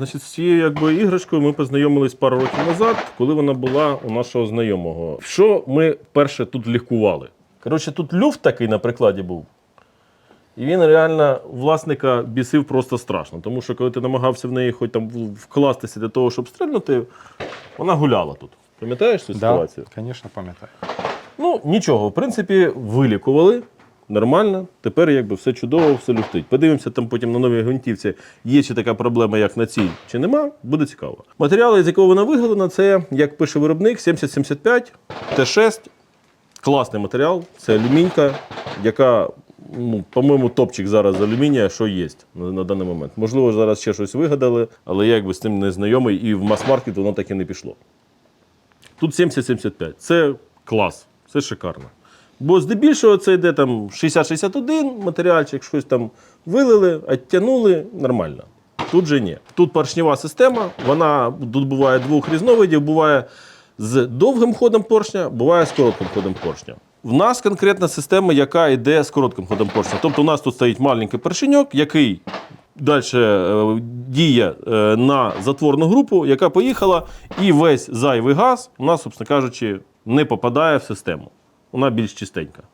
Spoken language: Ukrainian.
Значить, з цією якби, іграшкою ми познайомились пару років назад, коли вона була у нашого знайомого. Що ми перше тут лікували? Коротше, тут люфт такий на прикладі був. І він реально власника бісив просто страшно. Тому що коли ти намагався в неї хоч там вкластися для того, щоб стрельнути, вона гуляла тут. Пам'ятаєш цю Да, ситуацію? конечно, пам'ятаю. Ну, нічого, в принципі, вилікували. Нормально, тепер якби все чудово, все люфтить. Подивимося там потім на новій гвинтівці, є чи така проблема, як на цій, чи нема, буде цікаво. Матеріали, з якого вона виготовлена, це, як пише виробник, 7075 Т6. Класний матеріал, це алюмінька, яка, ну, по-моєму, топчик зараз з алюмінія, що є на, на даний момент. Можливо, зараз ще щось вигадали, але я якби з цим не знайомий, і в мас-маркет воно так і не пішло. Тут 70-75. Це клас, це шикарно. Бо здебільшого це йде там 60-61 матеріальчик, щось там вилили, оттянули, нормально. Тут же ні. Тут поршнева система, вона тут буває двох різновидів, буває з довгим ходом поршня, буває з коротким ходом поршня. В нас конкретна система, яка йде з коротким ходом поршня. Тобто у нас тут стоїть маленький поршеньок, який далі е, діє е, на затворну групу, яка поїхала, і весь зайвий газ у нас, собственно кажучи, не попадає в систему. Вона більш чистенька.